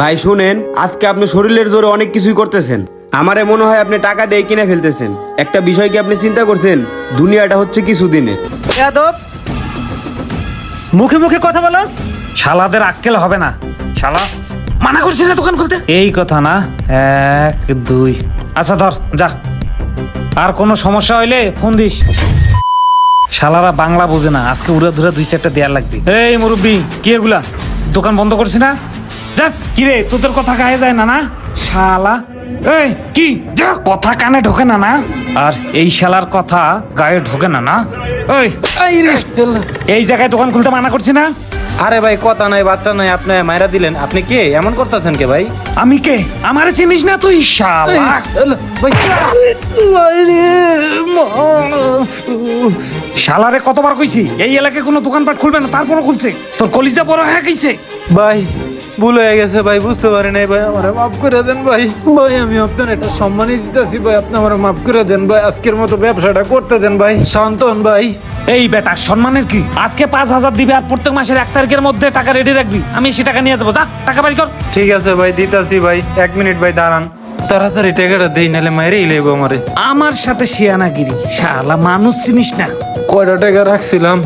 ভাই শুনেন আজকে আপনি শরীরের জোরে অনেক কিছুই করতেছেন। আমারে মনে হয় আপনি টাকা দিয়ে কিনে ফেলতেছেন। একটা বিষয় কি আপনি চিন্তা করছেন? দুনিয়াটা হচ্ছে কিছুদিনে যাদব মুখে মুখে কথা বলস। শালাদের আক্কেল হবে না। শালা মানা করছি না দোকান খুলতে? এই কথা না এক দুই। আচ্ছা ধর যা। আর কোনো সমস্যা হইলে ফোন দিস। শালারা বাংলা বোঝে না আজকে উড়া ধুরা দুই চারটা দেয়ার লাগবে। এই মুরব্বি কি এগুলা? দোকান বন্ধ করছি না? যা কি রে তোদের কথা গায়ে যায় না না? শালা। এই কি? যা কথা কানে ঢোকে না না? আর এই শালার কথা গায়ে ঢোকে না না? ওই এই রে। এই জায়গায় দোকান খুলতে মানা করছি না? আরে ভাই কথা নাই বাচ্চা নাই আপনি মাইরা দিলেন। আপনি কে? এমন করতেছেন কে ভাই? আমি কে? আমারে চিনিস না তুই শালা? ভাই। শালারে কতবার কইছি এই এলাকায় কোনো দোকানপাট খুলবে না তারপরও খুলছে। তোর কলিজা বড় হ্যাঁ গেছে। ভাই ভুল হয়ে গেছে ভাই বুঝতে পারি নাই ভাই আমার মাফ করে দেন ভাই। ভাই আমি আপনার এটা সম্মানই দিতেছি ভাই আপনি আমার মাফ করে দেন ভাই আজকের মতো ব্যবসাটা করতে দেন ভাই। শান্তন ভাই। এই বেটা সম্মানের কি? আজকে পাঁচ হাজার দিবি আর প্রত্যেক মাসের এক তারিখের মধ্যে টাকা রেডি রাখবি। আমি সে টাকা নিয়ে যাব। যা টাকা বাড়ি কর। ঠিক আছে ভাই দিতাছি ভাই এক মিনিট ভাই দাঁড়ান। তাড়াতাড়ি টাকাটা দেই নাহলে মাইরেই লেবো আমারে। আমার সাথে শিয়ানাগিরি। শালা মানুষ চিনিস না। কয়টা টাকা রাখছিলাম?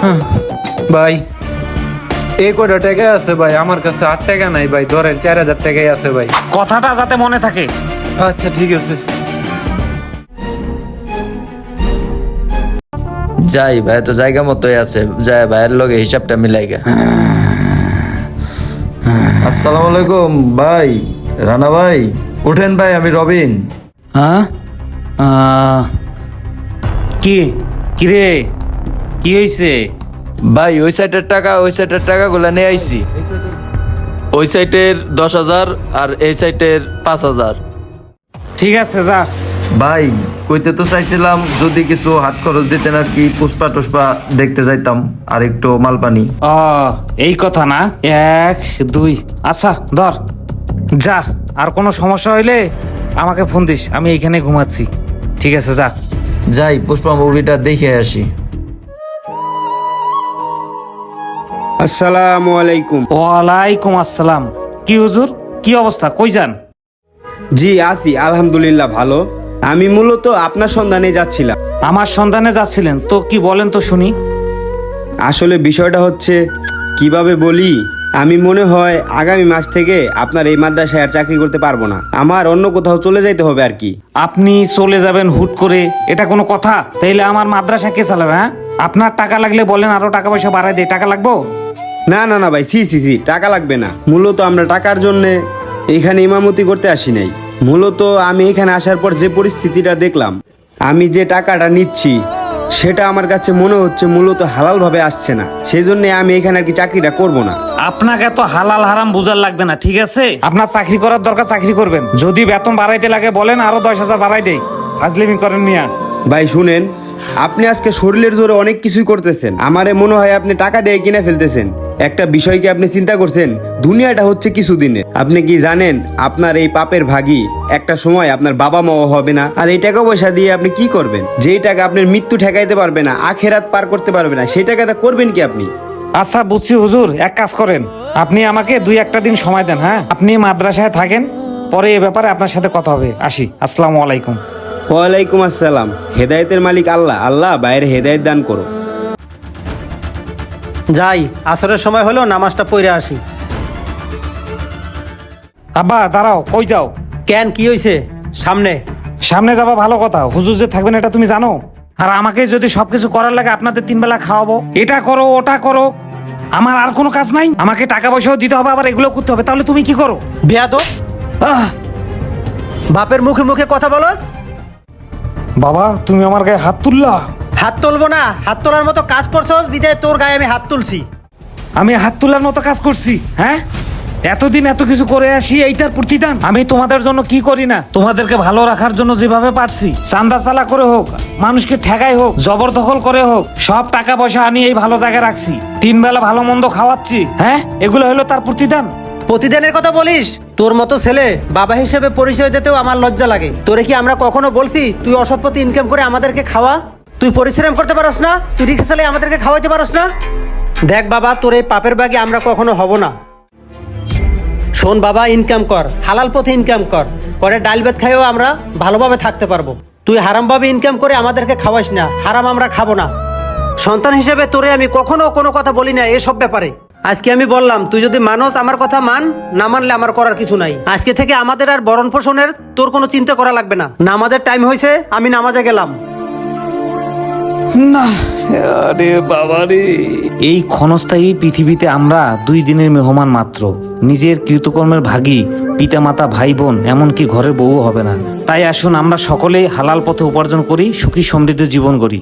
হ্যাঁ, ভাই। এই কয়টা টাকা আছে ভাই? আমার কাছে আট টাকা নাই ভাই ধরেন চার হাজার টাকাই আছে ভাই। কথাটা যাতে মনে থাকে। আচ্ছা ঠিক আছে। যাই ভাই তো জায়গা মতোই আছে। যাই ভাইয়ের লগে হিসাবটা মিলাইগা আসসালামু আলাইকুম ভাই রানা ভাই উঠেন ভাই আমি রবিন। হ্যাঁ? আহ, কি? কি রে? কি হয়েছে ভাই ওই সাইডের টাকা ওই সাইডের টাকাগুলো নিয়ে আইছি। ওই সাইডের দশ হাজার আর এই সাইডের পাঁচ হাজার। ঠিক আছে যা। ভাই কইতে তো চাইছিলাম যদি কিছু হাত খরচ দিতেন আর কি পুষ্পা টুষ্পা দেখতে যাইতাম আর একটু মালপানি। ও এই কথা না? এক দুই আচ্ছা ধর। যা আর কোনো সমস্যা হইলে আমাকে ফোন দিস আমি এইখানে ঘুমাচ্ছি। ঠিক আছে যা। যাই পুষ্পা মুভিটা দেখে আসি। আসসালামু আলাইকুম। ওয়ালাইকুম আসসালাম। কি হুজুর? কি অবস্থা? কই যান? জি আছি আলহামদুলিল্লাহ ভালো। আমি মূলত আপনার সন্ধানে যাচ্ছিলাম। আমার সন্ধানে যাচ্ছিলেন? তো কি বলেন তো শুনি। আসলে বিষয়টা হচ্ছে কীভাবে বলি? আমি মনে হয় আগামী মাস থেকে আপনার এই মাদ্রাসায় আর চাকরি করতে পারব না। আমার অন্য কোথাও চলে যাইতে হবে আর কি। আপনি চলে যাবেন হুট করে? এটা কোনো কথা? তাইলে আমার মাদ্রাসা কে চালাবে হ্যাঁ? আপনার টাকা লাগলে বলেন আরও টাকা পয়সা বাড়াই দেয় টাকা লাগবো? না না না ভাই সি সি সি টাকা লাগবে না। মূলত আমরা টাকার জন্য এখানে ইমামতি করতে আসি নাই। মূলত আমি এখানে আসার পর যে পরিস্থিতিটা দেখলাম আমি যে টাকাটা নিচ্ছি সেটা আমার কাছে মনে হচ্ছে মূলত হালালভাবে আসছে না। সেই জন্য আমি এখানে আর কি চাকরিটা করব না। আপনাকে তো হালাল হারাম বুঝার লাগবে না ঠিক আছে? আপনার চাকরি করার দরকার চাকরি করবেন। যদি বেতন বাড়াইতে লাগে বলেন আরও দশ হাজার বাড়াই দেই। ফাজলিমি করেন মিয়া। ভাই শুনেন আপনি আজকে শরীরের জোরে অনেক কিছুই করতেছেন। আমারে মনে হয় আপনি টাকা দিয়ে কিনে ফেলতেছেন। একটা বিষয় কি আপনি চিন্তা করছেন? দুনিয়াটা হচ্ছে কিছুদিনে আপনি কি জানেন, আপনার এই পাপের ভাগী একটা সময় আপনার বাবা মাও হবে না। আর এই টাকা পয়সা দিয়ে আপনি কি করবেন? যেই টাকা আপনার মৃত্যু ঠেকাইতে পারবে না, আখেরাত পার করতে পারবে না, সেই টাকাটা করবেন কি আপনি? আচ্ছা বুঝছি হুজুর। এক কাজ করেন। আপনি আমাকে দুই একটা দিন সময় দেন হ্যাঁ? আপনি মাদ্রাসায় থাকেন, পরে এ ব্যাপারে আপনার সাথে কথা হবে। আসি। আসসালামু আলাইকুম। ওয়ালাইকুম আসসালাম। হেদায়েতের মালিক আল্লাহ। আল্লাহ বাইরে হেদায়েত দান করো যাই আসরের সময় হলো নামাজটা পড়ে আসি। আব্বা দাঁড়াও কই যাও? কেন কি হয়েছে সামনে। সামনে যাবা ভালো কথা। হুজুর যে থাকবেন এটা তুমি জানো? আর আমাকে যদি সবকিছু করার লাগে আপনাদের তিন বেলা খাওয়াবো। এটা করো ওটা করো। আমার আর কোনো কাজ নাই। আমাকে টাকা পয়সাও দিতে হবে আবার এগুলো করতে হবে। তাহলে তুমি কি করো? বেয়াদব! আহ! বাপের মুখে মুখে কথা বলস? বাবা তুমি আমার গায়ে হাত তুললা? হাত তুলবো না হাত তোলার মতো কাজ করছস বিদায় তোর গায়ে আমি হাত তুলছি। আমি হাত তোলার মতো কাজ করছি হ্যাঁ? এতদিন এত কিছু করে আসি এইটার প্রতিদান। আমি তোমাদের জন্য কি করি না? তোমাদেরকে ভালো রাখার জন্য যেভাবে পারছি। চান্দা চালা করে হোক মানুষকে ঠেকাই হোক জবরদখল করে হোক সব টাকা পয়সা আনি এই ভালো জায়গায় রাখছি। তিন বেলা ভালো মন্দ খাওয়াচ্ছি হ্যাঁ? এগুলো হলো তার প্রতিদান। প্রতিদিনের কথা বলিস? তোর মতো ছেলে বাবা হিসেবে পরিচয় দিতেও আমার লজ্জা লাগে। তোরে কি আমরা কখনো বলছি, তুই অসৎপতি ইনকাম করে আমাদেরকে খাওয়া? তুই পরিশ্রম করতে পারস না, তুই রিক্সা চালিয়ে আমাদেরকে খাওয়াইতে পারস না? দেখ বাবা, তোর এই পাপের বাগে আমরা কখনো হব না। শোন বাবা ইনকাম কর, হালাল পথে ইনকাম কর। করে ডাল ভাত খাইও আমরা ভালোভাবে থাকতে পারব। তুই হারামভাবে ইনকাম করে আমাদেরকে খাওয়াস না, হারাম আমরা খাব না। সন্তান হিসেবে তোরে আমি কখনো কোনো কথা বলি না এসব ব্যাপারে। আজকে আমি বললাম তুই যদি মানস আমার কথা মান না মানলে আমার করার কিছু নাই। আজকে থেকে আমাদের আর বরণ পোষণের তোর কোনো চিন্তা করা লাগবে না। নামাজের টাইম হয়েছে আমি নামাজে গেলাম। না আরে বাবা রে। এই ক্ষণস্থায়ী পৃথিবীতে আমরা দুই দিনের মেহমান মাত্র। নিজের কৃতকর্মের ভাগী পিতামাতা ভাই বোন এমনকি ঘরের বউ হবে না। তাই আসুন আমরা সকলেই হালাল পথে উপার্জন করি সুখী সমৃদ্ধ জীবন করি